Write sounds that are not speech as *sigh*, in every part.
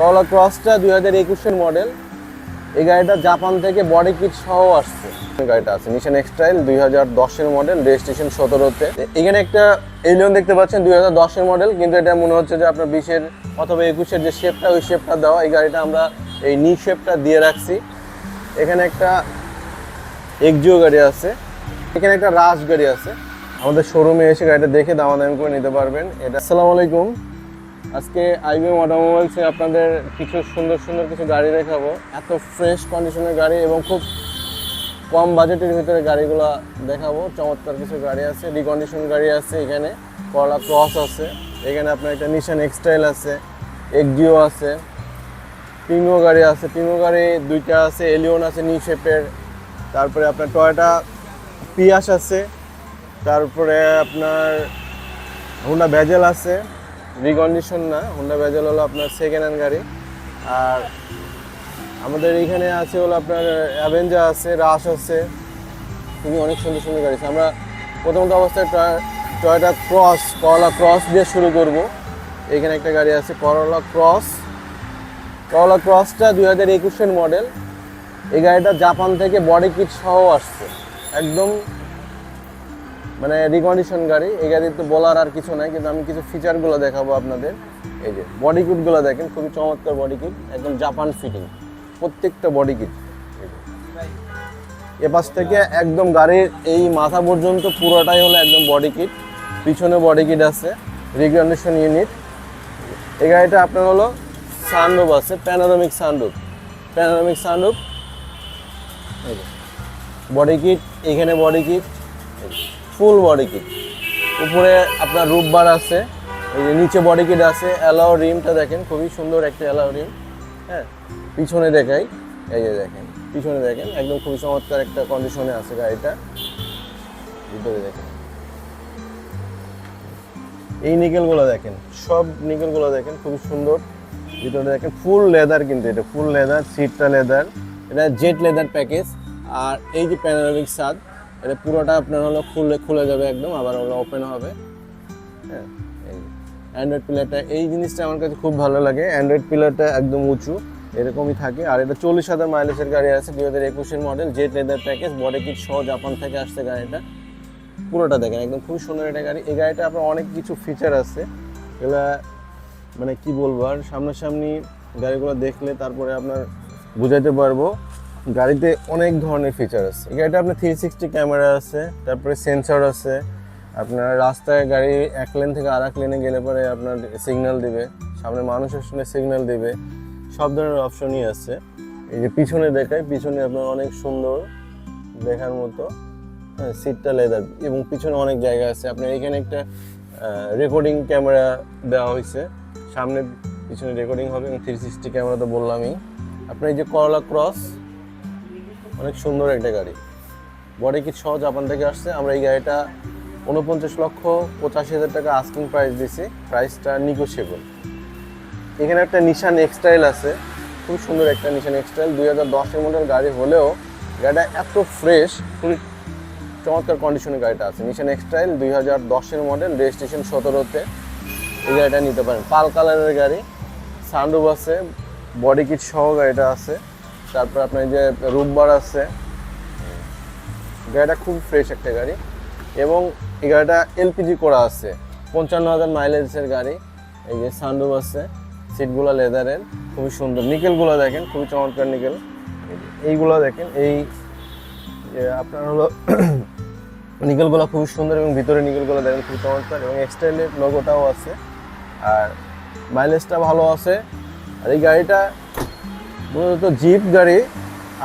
করলা ক্রসটা দুই হাজার একুশের মডেল এই গাড়িটা জাপান থেকে বডি কিট সহ আসছে। গাড়িটা আছে নিশান এক্সটাইল দুই হাজার দশের মডেল রেজিস্ট্রেশন সতেরোতে। এখানে একটা এলিয়ন দেখতে পাচ্ছেন, দুই হাজার দশের মডেল কিন্তু এটা মনে হচ্ছে যে আপনার বিশের অথবা একুশের যে শেপটা ওই শেপটা দেওয়া, এই গাড়িটা আমরা এই নি শেপটা দিয়ে রাখছি। এখানে একটা এক্সিও গাড়ি আছে, এখানে একটা রাশ গাড়ি আছে। আমাদের শোরুমে এসে গাড়িটা দেখে দামাদামি করে নিতে পারবেন। এটা আসসালামু আলাইকুম। আজকে আইবিএম অটোমোবাইলসে আপনাদের কিছু সুন্দর সুন্দর কিছু গাড়ি দেখাবো। এত ফ্রেশ কন্ডিশনের গাড়ি এবং খুব কম বাজেটের ভিতরে গাড়িগুলো দেখাবো। চমৎকার কিছু গাড়ি আছে রিকন্ডিশন গাড়ি আছে এখানে করলা ক্রস আছে, এখানে আপনার একটা নিশান এক্সটাইল আছে এক্সিও আছে পিমো গাড়ি আছে পিমো গাড়ি দুইটা আছে এলিয়ন আছে নিউ শেপের তারপরে আপনার টয়টা পিয়াস আছে, তারপরে আপনার হোন্ডা ভেজেল আছে রিকন্ডিশন না হোন্ডা ভেজেল হলো আপনার সেকেন্ড হ্যান্ড গাড়ি। আর আমাদের এইখানে আছে হলো আপনার অ্যাভেঞ্জার আছে রাশ আছে। খুবই অনেক সুন্দর সুন্দর গাড়ি আছে। আমরা প্রথমত অবস্থায় টয়টা ক্রস করলা ক্রস দিয়ে শুরু করব। এখানে একটা গাড়ি আছে করলা ক্রস করলা ক্রসটা দুই হাজার একুশের মডেল এই গাড়িটা জাপান থেকে বডি কিট সহ আসছে। একদম মানে রিকন্ডিশন গাড়ি, এই গাড়ির তো বলার আর কিছু নাই, কিন্তু আমি কিছু ফিচারগুলো দেখাবো আপনাদের। এই যে বডি কিটগুলো দেখেন, খুবই চমৎকার বডি কিট একদম জাপান ফিটিং প্রত্যেকটা বডি কিট এ পাশ থেকে একদম গাড়ির এই মাথা পর্যন্ত পুরোটাই হলো একদম বডি কিট পিছনে বডি কিট আছে রিকন্ডিশন ইউনিট এই গাড়িটা আপনার হলো সানরুফ আছে panoramic sunroof panoramic sunroof body kit এখানে body kit full body kit. উপরে আপনার রূপবার আছে, এই যে নিচে বডি কিট আছে অ্যালাও রিমটা দেখেন, খুবই সুন্দর একটা অ্যালাও রিম হ্যাঁ? পিছনে দেখাই, এই যে দেখেন, পিছনে দেখেন, একদম খুবই চমৎকার একটা কন্ডিশনে আছে গাড়িটা। ভিতরে দেখেন। এই নিকেলগুলো দেখেন, সব নিকেলগুলো দেখেন, খুবই সুন্দর। ভিতরে দেখেন ফুল লেদার কিন্তু এটা ফুল লেদার সিটটা লেদার এটা জেট লেদার প্যাকেজ আর এই যে প্যানোরামিক সাদ এটা পুরোটা আপনার হলো খুলে খুলে যাবে একদম, আবার হলো ওপেন হবে। হ্যাঁ অ্যান্ড্রয়েড পিলারটা এই জিনিসটা আমার কাছে খুব ভালো লাগে। অ্যান্ড্রয়েড পিলারটা একদম উঁচু, এরকমই থাকে। আর এটা চল্লিশ হাজার মাইলেজের গাড়ি আছে দুই হাজার একুশের model jet leather package body kit সহ জাপান থেকে আসছে গাড়িটা। পুরোটা দেখেন, একদম খুবই সুন্দর একটা গাড়ি। এই গাড়িটা আপনার অনেক কিছু ফিচার আছে। এগুলা মানে কি বলব, আর সামনাসামনি গাড়িগুলো দেখলে তারপরে আপনার বুঝাইতে পারব। গাড়িতে অনেক ধরনের ফিচার আছে। এই গাড়িটা আপনার থ্রি সিক্সটি ক্যামেরা আছে, তারপরে সেন্সর আছে, আপনার রাস্তায় গাড়ি এক লেন থেকে আর এক লেনে গেলে পরে আপনার সিগন্যাল দিবে, সামনে মানুষ আসলে সিগন্যাল দিবে, সব ধরনের অপশনই আছে। এই যে পিছনে দেখায়, পিছনে আপনার অনেক সুন্দর দেখার মতো হ্যাঁ সিটটা লেদার এবং পিছনে অনেক জায়গা আছে। আপনার এখানে একটা রেকর্ডিং ক্যামেরা দেওয়া হয়েছে। সামনে পিছনে রেকর্ডিং হবে, এবং থ্রি সিক্সটি ক্যামেরা তো বললামই। আপনার এই যে করলা ক্রস অনেক সুন্দর একটা গাড়ি। বডি কিট সহ জাপান থেকে আসছে। আমরা এই গাড়িটা উনপঞ্চাশ লক্ষ পঁচাশি হাজার টাকা আস্কিং প্রাইস দিছি প্রাইসটা নিগোসিয়েবল এখানে একটা নিশান এক্সটাইল আছে। খুব সুন্দর একটা নিশান এক্সটাইল দুই হাজার দশের মডেল গাড়ি হলেও গাড়িটা এত ফ্রেশ খুবই চমৎকার কন্ডিশনের গাড়িটা আছে। নিশান এক্সটাইল দুই হাজার দশের মডেল রেজিস্ট্রেশন সতেরোতে। এই গাড়িটা নিতে পারেন। পাল কালারের গাড়ি। সানরুফ আছে। বডি কিট সহ গাড়িটা আছে। তারপর আপনার যে রুববার আছে। গাড়িটা খুব ফ্রেশ একটা গাড়ি এবং এই গাড়িটা এলপিজি করা আছে। পঞ্চান্ন হাজার মাইলেজের গাড়ি। এই যে সানরুফ আছে সিটগুলো লেদারের খুবই সুন্দর। নিকেলগুলো দেখেন, খুবই চমৎকার নিকেল। এইগুলো দেখেন, এই যে আপনার হলো *clears throat* নিকেলগুলো খুবই সুন্দর এবং ভিতরে নিকেলগুলো দেখেন, খুবই চমৎকার এবং এক্সটেন্ডেড লোগোটাও আছে। আর মাইলেজটা ভালো আছে। আর এই গাড়িটা মূলত জিপ গাড়ি,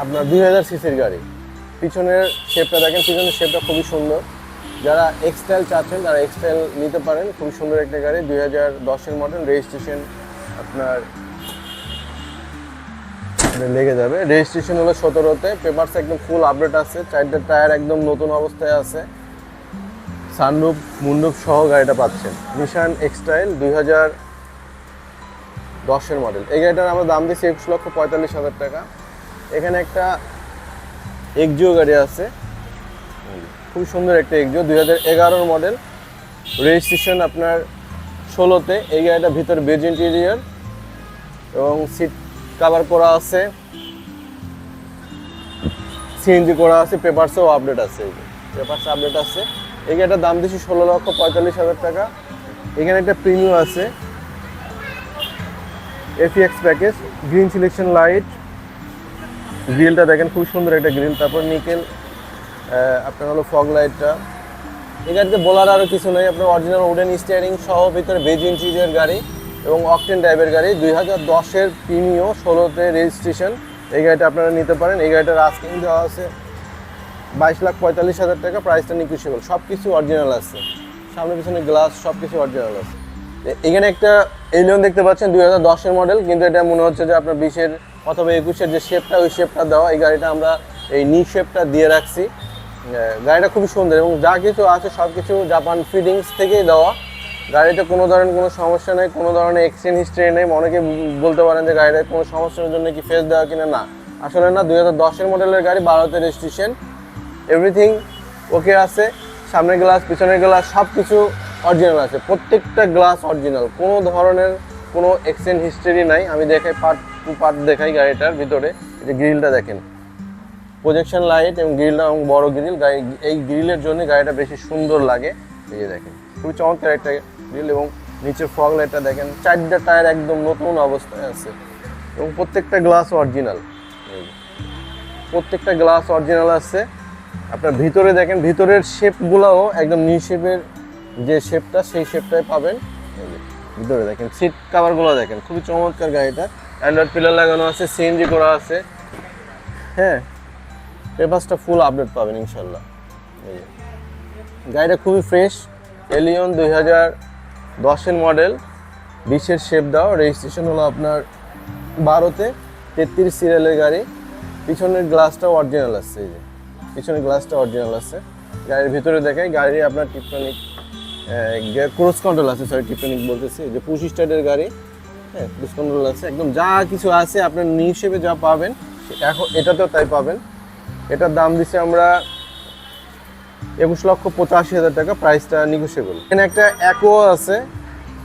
আপনার দুই হাজার সিসির গাড়ি। পিছনের শেপটা দেখেন, পিছনের শেপটা খুবই সুন্দর। যারা এক্সটাইল চাচ্ছেন, তারা এক্সটাইল নিতে পারেন। খুবই সুন্দর একটা গাড়ি, দুই হাজার দশের মডেল রেজিস্ট্রেশন আপনার লেগে যাবে। রেজিস্ট্রেশন হলো সতেরোতে। পেপারস একদম ফুল আপডেট আছে। চারটে টায়ার একদম নতুন অবস্থায় আছে। সানরুফ মুন্ডুপ সহ গাড়িটা পাচ্ছেন। নিশান এক্সটাইল দুই হাজার দশের মডেল এই গাড়িটার আমরা দাম দিচ্ছি একুশ লক্ষ পঁয়তাল্লিশ হাজার টাকা। এখানে একটা এক্সিও গাড়ি আছে। খুবই সুন্দর একটা এক্সিও, দুই হাজার এগারোর মডেল রেজিস্ট্রেশন আপনার ষোলোতে। এই গাড়িটা ভিতরে বেজ ইন্টেরিয়ার এবং সিট কাভার করা আছে। সিএনজি করা আছে পেপারসও আপডেট আছে। পেপারস আপডেট আছে। এই গাড়িটার দাম দিচ্ছি ষোলো লক্ষ পঁয়তাল্লিশ হাজার টাকা। এখানে একটা প্রিমিয়াম আছে। এফিএক্স প্যাকেজ গ্রিন সিলেকশন লাইট গ্রিলটা দেখেন খুব সুন্দর একটা গ্রিল তারপর নিকেল আপনার হলো ফগ লাইটটা এই গাড়িতে বলার আরও কিছু নেই, আপনার অরিজিনাল উডেন স্টিয়ারিং সহ ভিতরে বেজ ইন্টেরিয়র গাড়ি এবং অকটেন টাইপের গাড়ি, দুই হাজার দশের প্রিমিও ষোলোতে রেজিস্ট্রেশন এই গাড়িটা আপনারা নিতে পারেন, এই গাড়িটার আস্কিং দেওয়া আছে বাইশ লাখ পঁয়তাল্লিশ হাজার টাকা প্রাইসটা নিকুশিয়েবল সব কিছু অরিজিনাল আছে। সামনে পিছনে গ্লাস সব কিছু অরিজিনাল আছে। এখানে একটা এলিয়ন দেখতে পাচ্ছেন, দুই হাজার দশের মডেল, কিন্তু এটা মনে হচ্ছে যে আপনার বিশের অথবা একুশের যে শেপটা, ওই শেপটা দেওয়া, এই গাড়িটা আমরা এই নি শেপটা দিয়ে রাখছি। গাড়িটা খুবই সুন্দর এবং যা কিছু আছে সব কিছু জাপান ফিটিংস থেকেই দেওয়া। গাড়িতে কোনো ধরনের কোনো সমস্যা নেই, কোনো ধরনের এক্সচেঞ্জ হিস্ট্রি নেই। অনেকে বলতে পারেন যে গাড়িটায় কোনো সমস্যার জন্য কি ফেস দেওয়া কিনা, না। আসলে না, দুই হাজার দশের মডেলের গাড়ি ভারতের রেজিস্ট্রেশন এভরিথিং ওকে আছে, সামনের গ্লাস পিছনের গ্লাস সব কিছু অরিজিনাল আছে। প্রত্যেকটা গ্লাস অরিজিনাল কোনো ধরনের কোনো এক্সচেঞ্জ হিস্টরি নাই। আমি দেখাই পার্ট টু পার্ট দেখাই গাড়িটার ভিতরে। যে গ্রিলটা দেখেন। প্রজেকশন লাইট এবং গ্রিলটা এবং বড় গ্রিল গাড়ি, এই গ্রিলের জন্য গাড়িটা বেশি সুন্দর লাগে। এই যে দেখেন। খুবই চমৎকার একটা গ্রিল এবং নিচের ফগ লাইটটা দেখেন। চারটা টায়ার একদম নতুন অবস্থায় আছে। এবং প্রত্যেকটা গ্লাস অরিজিনাল প্রত্যেকটা গ্লাস অরিজিনাল আছে। আপনার ভিতরে দেখেন, ভিতরের শেপগুলোও একদম নিউ শেপের যে শেপটা সেই শেপটাই পাবেন। ভিতরে দেখেন সিট কাভারগুলো দেখেন, খুবই চমৎকার গাড়িটা। অ্যান্ড্রয়েড পিলার লাগানো আছে সিএনজি করা আছে। হ্যাঁ পেপারসটা ফুল আপডেট পাবেন ইনশাল্লাহ গাড়িটা খুবই ফ্রেশ এলিয়ন দুই হাজার দশের মডেল বিশের শেপ দাও। রেজিস্ট্রেশন হলো আপনার বারোতে, তেত্রিশ সিরিয়ালের গাড়ি। পিছনের গ্লাসটাও অরিজিনাল আসছে এই যে, পিছনের গ্লাসটা অরিজিনাল আছে। গাড়ির ভিতরে দেখাই গাড়ি আপনার টিপটনিক ক্রুজ কন্ট্রোল আছে সরি টিপটনিক বলতেছি, যে পুশ স্টার্টের গাড়ি হ্যাঁ ক্রুজ কন্ট্রোল আছে, একদম যা কিছু আছে আপনার হিসেবে যা পাবেন, এখন এটাতেও তাই পাবেন। এটার দাম দিচ্ছি আমরা একুশ লক্ষ পঁচাশি হাজার টাকা প্রাইসটা নিগোসিয়েবল এখানে একটা অ্যাকোয়া আছে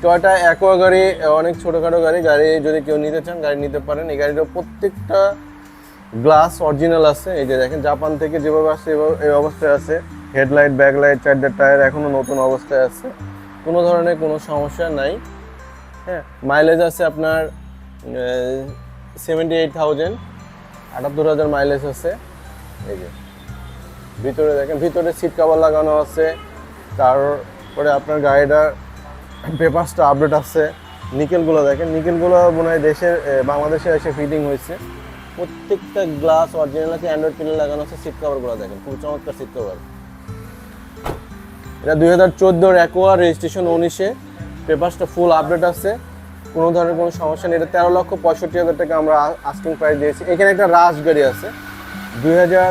টয়টা অ্যাকোয়া গাড়ি, অনেক ছোটোখাটো গাড়ি গাড়ি যদি কেউ নিতে চান, গাড়ি নিতে পারেন। এই গাড়িটার প্রত্যেকটা গ্লাস অরিজিনাল আছে, এই যে দেখেন জাপান থেকে যেভাবে আসছে, এভাবে এই অবস্থায় আছে। হেডলাইট, ব্যাকলাইট চারটা টায়ার এখনও নতুন অবস্থায় আছে। কোনো ধরনের কোনো সমস্যা নাই। হ্যাঁ মাইলেজ আছে আপনার সেভেন্টি এইট থাউজেন্ড আটাত্তর হাজার মাইলেজ আছে। এই যে, ভিতরে দেখেন, ভিতরে সিট কাভার লাগানো আছে। তারপরে আপনার গাড়িটার পেপারসটা আপডেট আছে। নিকেলগুলো দেখেন, নিকেলগুলো মনে হয় দেশের বাংলাদেশে এসে ফিটিং হয়েছে। প্রত্যেকটা গ্লাস অরিজিনাল আছে অ্যান্ড্রয়েড পিলার লাগানো আছে সিট কাভারগুলো দেখেন, খুব চমৎকার সিট কভার এটা দুই হাজার চোদ্দোর অ্যাকোয়া রেজিস্ট্রেশন উনিশে। পেপারসটা ফুল আপডেট আছে। কোনো ধরনের কোনো সমস্যা নেই। এটা তেরো লক্ষ পঁয়ষট্টি হাজার টাকা আমরা আস্কিং প্রাইস দিয়েছি। এখানে একটা রাশ গাড়ি আছে। দুই হাজার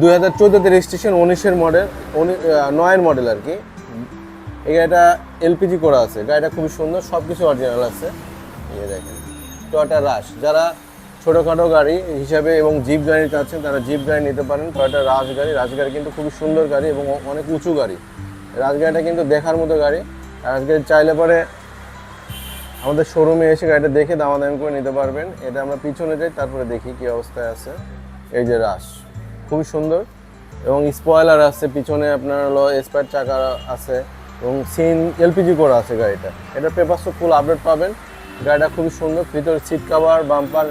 দুই হাজার চোদ্দোতে রেজিস্ট্রেশন উনিশের মডেল নয়ের মডেল আর কি। এই গাড়িটা এলপিজি করা আছে। গাড়িটা খুবই সুন্দর সব কিছু অরিজিনাল আছে। এই দেখেন টয়টা রাশ যারা ছোটোখাটো গাড়ি হিসাবে এবং জিপ গাড়ি চাচ্ছেন, তারা জিপ গাড়ি নিতে পারেন। টয়টা রাশ গাড়ি। রাশ কিন্তু খুবই সুন্দর গাড়ি এবং অনেক উঁচু গাড়ি। রাজগাড়িটা কিন্তু দেখার মতো গাড়ি। রাজগাড়ি চাইলে পরে আমাদের শোরুমে এসে গাড়িটা দেখে দামাদামি করে নিতে পারবেন। এটা আমরা পিছনে যাই, তারপরে দেখি কি অবস্থায় আছে। এই যে রাশ খুবই সুন্দর এবং স্পয়লার আছে, পিছনে আপনার হলো স্পার চাকা আছে এবং সিন, এলপিজি করা আছে গাড়িটা। এটা পেপার ফুল আপডেট পাবেন। গাড়িটা খুবই সুন্দর। ভিতরে সিট কাভার বাম্পার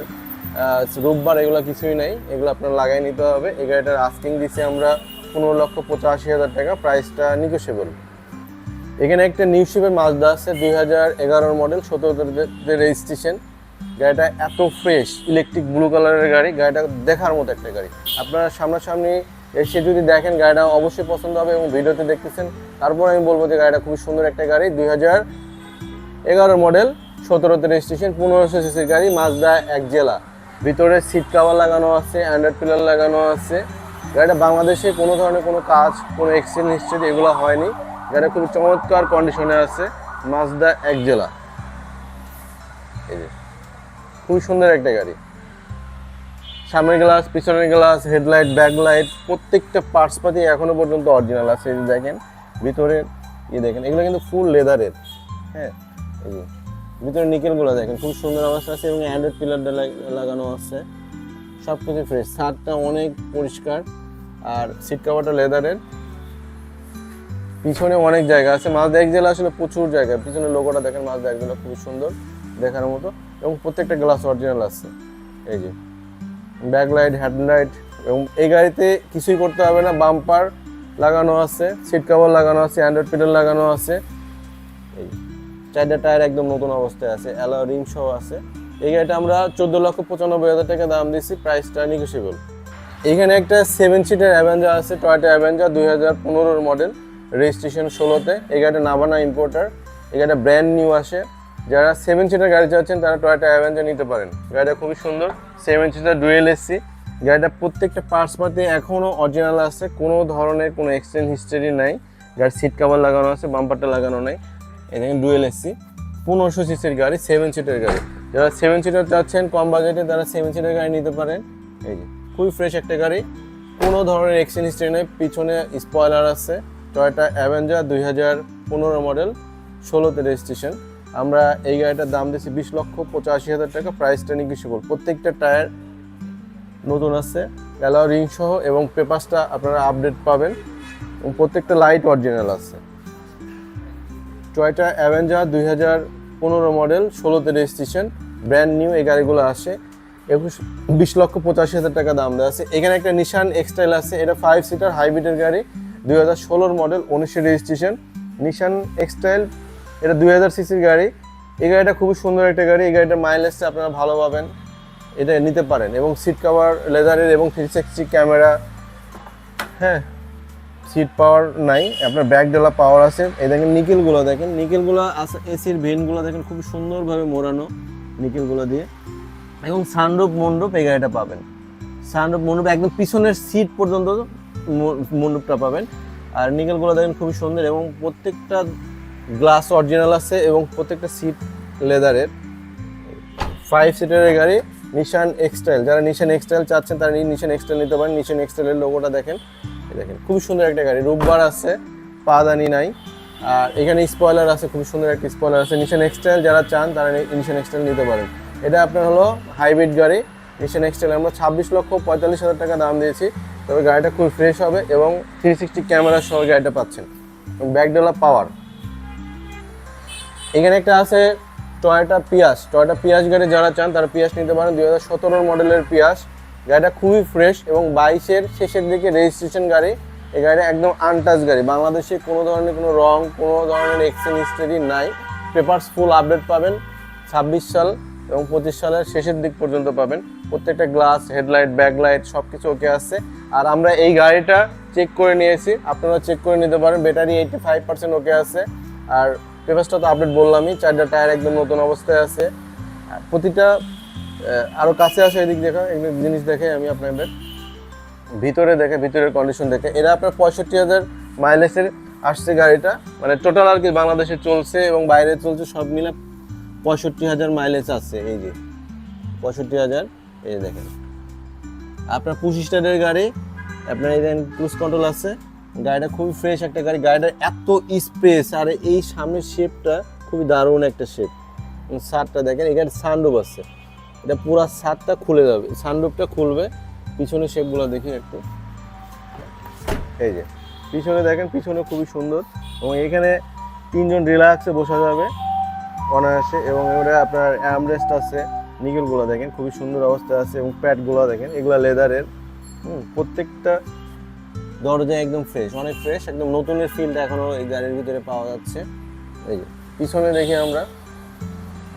রূপবার এগুলো কিছুই নেই। এগুলো আপনার লাগাই নিতে হবে। এই গাড়িটার আস্কিং দিচ্ছি আমরা পনেরো লক্ষ পঁচাশি হাজার টাকা। প্রাইসটা নিগোসিয়েবল এখানে একটা নিউ শিপের মাজদা আছে, দুই হাজার এগারোর মডেল সতেরোতে রেজিস্ট্রেশন গাড়িটা এত ফ্রেশ ইলেকট্রিক ব্লু কালারের গাড়ি। গাড়িটা দেখার মতো একটা গাড়ি। আপনারা সামনাসামনি এসে যদি দেখেন, গাড়িটা অবশ্যই পছন্দ হবে এবং ভিডিওতে দেখতেছেন, তারপর আমি বলব যে গাড়িটা খুবই সুন্দর একটা গাড়ি, দুই হাজার এগারোর মডেল সতেরোতে রেজিস্ট্রেশন পনেরোশো সিসির গাড়ি মাজদা এক জেলা। ভিতরে সিট কাভার লাগানো আছে অ্যান্ড্রয়েড পিলার লাগানো আছে। গাড়িটা বাংলাদেশে কোনো ধরনের কোনো কাজ, কোনো এক্সচেঞ্জ হিস্ট্রি এগুলো হয়নি। গাড়িটা খুবই চমৎকার কন্ডিশনে আছে মাজদা এক জেলা এই যে, খুবই সুন্দর একটা গাড়ি। সামনের গ্লাস পিছনের গ্লাস হেডলাইট ব্যাকলাইট প্রত্যেকটা পার্টস পাতি এখনও পর্যন্ত অরিজিনাল আছে। দেখেন, ভিতরে ইয়ে দেখেন, এগুলো কিন্তু ফুল লেদারের হ্যাঁ এই ভিতরে নিকেলগুলো দেখেন, খুব সুন্দর অবস্থা আছে এবং অ্যান্ড্রয়েড পিলারটা লাগানো আছে। সব কিছু ফ্রেশ ছাদটা অনেক পরিষ্কার, আর সিট কাভারটা লেদারের পিছনে অনেক জায়গা আছে মাছ এক জেলা আসলে প্রচুর জায়গা পিছনে লোগোটা দেখেন মাছ এক জেলা খুবই সুন্দর দেখার মতো, এবং প্রত্যেকটা গ্লাস অরিজিনাল আছে। এই যে ব্যাকলাইট হেডলাইট এবং এই গাড়িতে কিছুই করতে হবে না বাম্পার লাগানো আছে সিট কভার লাগানো আছে অ্যান্ড্রয়েড পিডল লাগানো আছে। এই চারটা টায়ার একদম নতুন অবস্থায় আছে অ্যালো রিং সহ আছে। এই গাড়িটা আমরা চোদ্দ লক্ষ পঁচানব্বই হাজার টাকা দাম দিচ্ছি প্রাইসটা নিগোসিয়েবল এখানে একটা সেভেন সিটের অ্যাভেঞ্জার আছে টয়টা অ্যাভেঞ্জার দুই হাজার পনেরোর মডেল রেজিস্ট্রেশন ষোলোতে। এই গাড়িটা নাভানা ইম্পোর্টার এই গাড়িটা ব্র্যান্ড নিউ আসে। যারা সেভেন সিটার গাড়ি চাচ্ছেন, তারা টয়টা অ্যাভেঞ্জার নিতে পারেন। গাড়িটা খুবই সুন্দর সেভেন সিটার ডুয়েল এসি গাড়িটা প্রত্যেকটা পার্টস পাতে এখনও অরিজিনাল আছে, কোনো ধরনের কোনো এক্সচেঞ্জ হিস্টোরি নাই। গাড়ির সিট কাভার লাগানো আছে বাম্পারটা লাগানো নাই। এই দেখেন ডুয়েল এসি পনেরোশো সিসির গাড়ি সেভেন সিটের গাড়ি। যারা সেভেন সিটার চাচ্ছেন, কম বাজেটে তারা সেভেন সিটের গাড়ি নিতে পারেন। এই যে, খুবই ফ্রেশ একটা গাড়ি। কোনো ধরনের এক্সচেঞ্জ নেই। পিছনে স্পয়লার আছে। টয়টা অ্যাভেঞ্জার দুই হাজার পনেরো মডেল ষোলোতে রেজিস্ট্রেশন আমরা এই গাড়িটার দাম দিচ্ছি বিশ লক্ষ পঁচাশি হাজার টাকা। প্রাইস প্রাইসটা নিগোসিয়েবল প্রত্যেকটা টায়ার নতুন আছে। অ্যালাও রিং সহ এবং পেপারসটা আপনারা আপডেট পাবেন। এবং প্রত্যেকটা লাইট অরিজিনাল আছে। টয়টা অ্যাভেঞ্জার দুই হাজার পনেরো মডেল ষোলোতে রেজিস্ট্রেশন ব্র্যান্ড নিউ এই গাড়িগুলো আসে। একুশ, বিশ লক্ষ পঁচাশি হাজার টাকা দাম দেওয়া আছে। এখানে একটা নিশান এক্সটাইল আছে, এটা ফাইভ সিটার হাইব্রিডের গাড়ি, দুই হাজার ষোলোর মডেল উনিশের রেজিস্ট্রেশন নিশান এক্সটাইল এটা দুই হাজার সিসির গাড়ি। এই গাড়িটা খুবই সুন্দর একটা গাড়ি। এই গাড়িটার মাইলেজটা আপনারা ভালো পাবেন। এটা নিতে পারেন। এবং সিট কভার লেদারের এবং থ্রি সিক্সটি ক্যামেরা হ্যাঁ সিট পাওয়ার নাই, আপনার ব্যাক ডেলা পাওয়ার আছে। এই দেখেন নিকেলগুলো দেখেন, নিকেলগুলো আছে এসির ভেনগুলো দেখেন খুব সুন্দরভাবে মোড়ানো নিকেলগুলো দিয়ে। এবং সানরূপ মণ্ডপ এই গাড়িটা পাবেন। সানরূপ মণ্ডপ একদম পিছনের সিট পর্যন্ত মণ্ডপটা পাবেন। আর নিকেলগুলো দেখেন খুবই সুন্দর এবং প্রত্যেকটা গ্লাস অরিজিনাল আছে এবং প্রত্যেকটা সিট লেদারের ফাইভ সিটারের গাড়ি নিশান এক্সটাইল যারা নিশান এক্সটাইল চাচ্ছেন, তারা নিশান এক্সটাইল নিতে পারেন। নিশান এক্সটাইলের লোগোটা দেখেন। দেখেন, খুবই সুন্দর একটা গাড়ি। রূপবার আছে, পাদানি নাই। আর এখানে স্পয়লার আছে খুব সুন্দর একটা স্পয়লার আছে। নিশান এক্সটাইল যারা চান, তারা নিশান এক্সটাইল নিতে পারেন। এটা আপনার হলো হাইব্রিড গাড়ি। নিশান এক্সটাইল আমরা ছাব্বিশ লক্ষ পঁয়তাল্লিশ হাজার টাকা দাম দিয়েছি। তবে গাড়িটা খুব ফ্রেশ হবে এবং থ্রি সিক্সটি ক্যামেরা সহ গাড়িটা পাচ্ছেন। ব্যাকডোলা পাওয়ার এখানে একটা আছে টয়োটা পিয়াস টয়োটা পিয়াস গাড়ি যারা চান, তারা পিয়াস নিতে পারেন। দুই হাজার সতেরোর মডেলের পিয়াস গাড়িটা খুবই ফ্রেশ এবং বাইশের শেষের দিকে রেজিস্ট্রেশন গাড়ি। এই গাড়িটা একদম আনটাচ গাড়ি। বাংলাদেশে কোনো ধরনের কোনো রং, কোনো ধরনের এক্সচেঞ্জ হিস্টরি নাই। পেপারস ফুল আপডেট পাবেন। ছাব্বিশ সাল এবং পঁচিশ সালের শেষের দিক পর্যন্ত পাবেন। প্রত্যেকটা গ্লাস হেডলাইট ব্যাকলাইট সব কিছু ওকে আছে। আর আমরা এই গাড়িটা চেক করে নিয়েছি। আপনারা চেক করে নিতে পারেন। Battery eighty five percent okay আছে। আর পেপারসটা তো আপডেট বললামই, চারটা টায়ার একদম নতুন অবস্থায় আছে। প্রতিটা আরও কাছে আসে এদিক দেখা, এগুলো জিনিস দেখে আমি আপনাদের ভিতরে দেখে, ভিতরের কন্ডিশন দেখে। এরা আপনার পঁয়ষট্টি হাজার মাইলেজের আসছে গাড়িটা। মানে টোটাল আর কি বাংলাদেশে চলছে এবং বাইরে চলছে, সব মিলে পঁয়ষট্টি হাজার মাইলেজ আছে। এই যে, পঁয়ষট্টি হাজার, এই যে দেখেন। আপনার পঁচিশ স্টারের গাড়ি, আপনার এই দেখেন ক্রুজ কন্ট্রোল আছে। গাড়িটা খুবই ফ্রেশ একটা গাড়ি। গাড়িটার এত স্পেস আর এই সামনের শেপটা খুবই দারুণ একটা শেপ সারটা দেখেন, এখানে সানরুপ আছে। এটা পুরো ছাদটা খুলে যাবে সানরুপটা খুলবে। পিছনের শেপগুলো দেখি একটু। এই যে, পিছনে দেখেন, পিছনে খুবই সুন্দর। এবং এখানে তিনজন রিল্যাক্সে বসা যাবে অনায়াসে। এবং এবারে আপনার অ্যামরেস্ট আছে, নিকেলগুলো দেখেন, খুবই সুন্দর অবস্থায় আছে। এবং প্যাডগুলো দেখেন, এগুলো লেদারের হুম, প্রত্যেকটা দরজা একদম ফ্রেশ অনেক ফ্রেশ একদম নতুনের ফিলটা এখনও এই গাড়ির ভিতরে পাওয়া যাচ্ছে। এই যে, পিছনে দেখি আমরা।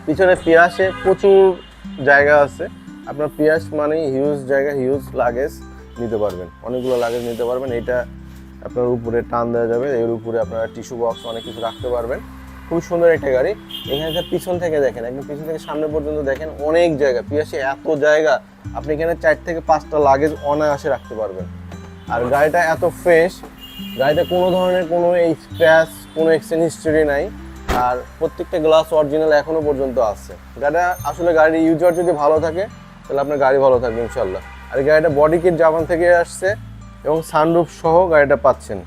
পিছনে পিয়াসে প্রচুর জায়গা আছে। আপনার পিয়াস মানে হিউজ জায়গা হিউজ লাগেজ নিতে পারবেন। অনেকগুলো লাগেজ নিতে পারবেন। এটা আপনার উপরে টান দেওয়া যাবে। এর উপরে আপনারা টিস্যু বক্স অনেক কিছু রাখতে পারবেন। খুবই সুন্দর একটা গাড়ি। এখানে পিছন থেকে দেখেন, একদম পিছন থেকে সামনে পর্যন্ত দেখেন, অনেক জায়গা। পিয়াসে এত জায়গা, আপনি এখানে চার থেকে পাঁচটা লাগেজ অনায়াসে রাখতে পারবেন। আর গাড়িটা এত ফ্রেশ গাড়িটা কোনো ধরনের কোনো স্ক্র্যাচ কোনো এক্সচেঞ্জ হিস্টরি নাই। আর প্রত্যেকটা গ্লাস অরিজিনাল এখনও পর্যন্ত আছে। গাড়িটা আসলে গাড়ির ইউজার যদি ভালো থাকে, তাহলে আপনার গাড়ি ভালো থাকবে ইনশাল্লাহ আর গাড়িটা বডি কিট জাপান থেকে আসছে এবং সানরুফ সহ গাড়িটা পাচ্ছেন।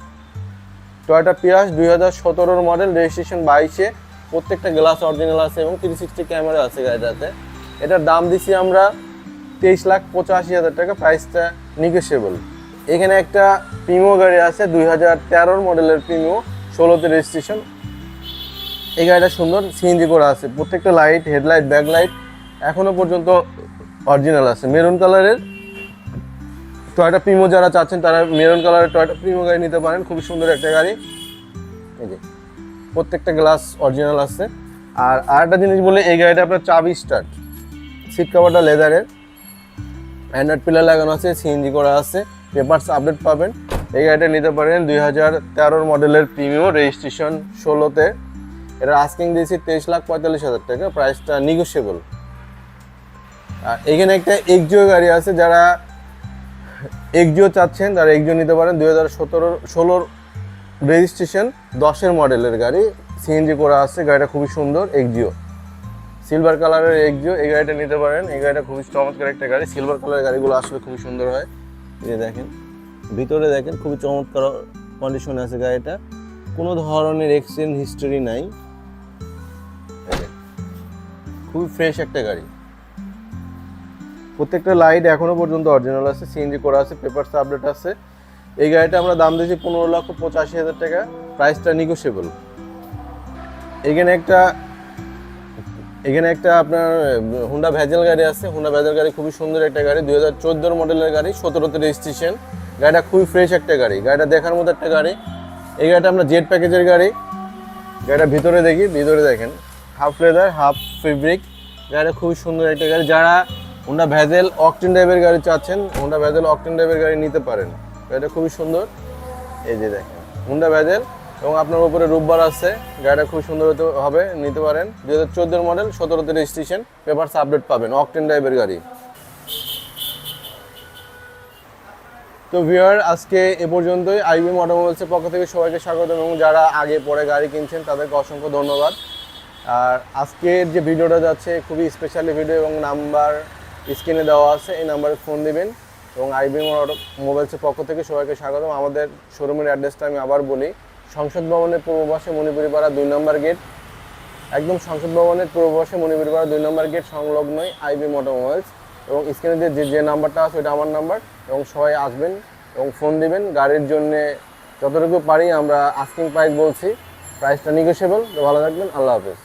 টয়োটা পিয়াস দুই হাজার সতেরোর মডেল রেজিস্ট্রেশন বাইশে, প্রত্যেকটা গ্লাস অরিজিনাল আছে এবং থ্রি সিক্সটি ক্যামেরা আছে গাড়িটাতে। এটার দাম দিছি আমরা তেইশ লাখ পঁচাশি হাজার টাকা প্রাইসটা নিগোসিয়েবল এখানে একটা প্রিমো গাড়ি আছে, দুই হাজার তেরোর মডেলের প্রিমো ষোলোতে রেজিস্ট্রেশন এই গাড়িটা সুন্দর সিএনজি করা আছে। প্রত্যেকটা লাইট হেডলাইট ব্যাকলাইট এখনও পর্যন্ত অরিজিনাল আছে। মেরুন কালারের টয়টা প্রিমো যারা চাচ্ছেন, তারা মেরুন কালারের টয়টা প্রিমো গাড়ি নিতে পারেন। খুবই সুন্দর একটা গাড়ি। এই যে, প্রত্যেকটা গ্লাস অরিজিনাল আছে। আর আরেকটা জিনিস বলে, এই গাড়িটা আপনার চাবি স্টার্ট সিট কাভারটা লেদারের অ্যান্ড্রয়েড পিলার লাগানো আছে সিএনজি করা আছে। পেপারস আপডেট পাবেন। এই গাড়িটা নিতে পারেন দুই হাজার তেরোর মডেলের প্রিমিও রেজিস্ট্রেশন ষোলোতে। এটা আস্কিং দিয়েছি তেইশ লাখ পঁয়তাল্লিশ হাজার টাকা প্রাইসটা নিগোসিয়েবল আর এখানে একটা এক্সিও গাড়ি আছে, যারা এক্সিও চাচ্ছেন তারা এক্সিও নিতে পারেন, দুই হাজার সতেরো, ষোলোর রেজিস্ট্রেশন দশের মডেলের গাড়ি সিএনজি করা আছে, গাড়িটা খুবই সুন্দর এক্সিও সিলভার কালারের এক্সিও এই গাড়িটা নিতে পারেন, এই গাড়িটা খুবই চমৎকার একটা গাড়ি সিলভার কালারের গাড়িগুলো আসলে খুবই সুন্দর হয়। এই দেখেন, ভিতরে দেখেন, খুবই চমৎকার কন্ডিশনে আছে গাড়িটা। কোনো ধরনের এক্সচেঞ্জ হিস্টোরি নাই। খুবই ফ্রেশ একটা গাড়ি। প্রত্যেকটা লাইট এখনও পর্যন্ত অরিজিনাল আছে সিএনজি করা আছে পেপারস আপডেট আছে। এই গাড়িটা আমরা দাম দিয়েছি পনেরো লক্ষ পঁচাশি হাজার টাকা। প্রাইসটা নিগোসিয়েবল এখানে একটা এখানে একটা আপনার হুন্ডা ভেজেল গাড়ি আছে। হুন্ডা ভেজেল গাড়ি খুবই সুন্দর একটা গাড়ি, দুই হাজার চোদ্দোর মডেলের গাড়ি, সতেরোতে রেজিস্ট্রেশন গাড়িটা খুবই ফ্রেশ একটা গাড়ি। গাড়িটা দেখার মতো একটা গাড়ি। এই গাড়িটা আমরা জেড প্যাকেজের গাড়ি। গাড়িটা ভিতরে দেখি, ভিতরে দেখেন। হাফ লেদার হাফ ফেব্রিক গাড়িটা খুবই সুন্দর একটা গাড়ি। যারা হুন্ডা ভেজেল অকটেন টাইপের গাড়ি চাচ্ছেন হুন্ডা ভেজেল অকটেন টাইপের গাড়ি নিতে পারেন। গাড়িটা খুবই সুন্দর। এই যে দেখেন হুন্ডা ভেজেল এবং আপনার উপরে রূপবার আছে। গাড়িটা খুব সুন্দর হতে হবে, নিতে পারেন। দু হাজার চোদ্দোর মডেল সতেরোতে রেজিস্ট্রেশন পেপারস আপডেট পাবেন অকটেন টাইপের গাড়ি। তো ভিউয়ার, আজকে এ পর্যন্তই। আইবিএম অটোমোবাইলসের পক্ষ থেকে সবাইকে স্বাগত। এবং যারা আগে পরে গাড়ি কিনছেন, তাদেরকে অসংখ্য ধন্যবাদ। আর আজকের যে ভিডিওটা যাচ্ছে, খুবই স্পেশালি ভিডিও এবং নাম্বার স্ক্রিনে দেওয়া আছে, এই নাম্বারে ফোন দিবেন। এবং অটো মোবাইলসের পক্ষ থেকে সবাইকে স্বাগতম। আমাদের শোরুমের অ্যাড্রেসটা আমি আবার বলি। সংসদ ভবনের পূর্ব পাশে মণিপুরি পাড়া দুই নম্বর গেট একদম সংসদ ভবনের পূর্ব পাশে মণিপুরি পাড়া দুই নম্বর গেট সংলগ্নই আইবিএম অটোমোবাইলস এবং স্ক্রিনে যে যে নাম্বারটা আছে ওটা আমার নাম্বার এবং সবাই আসবেন এবং ফোন দিবেন। গাড়ির জন্যে যতটুকু পারি আমরা আস্কিং প্রাইস বলছি। প্রাইসটা নিগোসিয়েবল ভালো থাকবেন। আল্লাহ হাফেজ।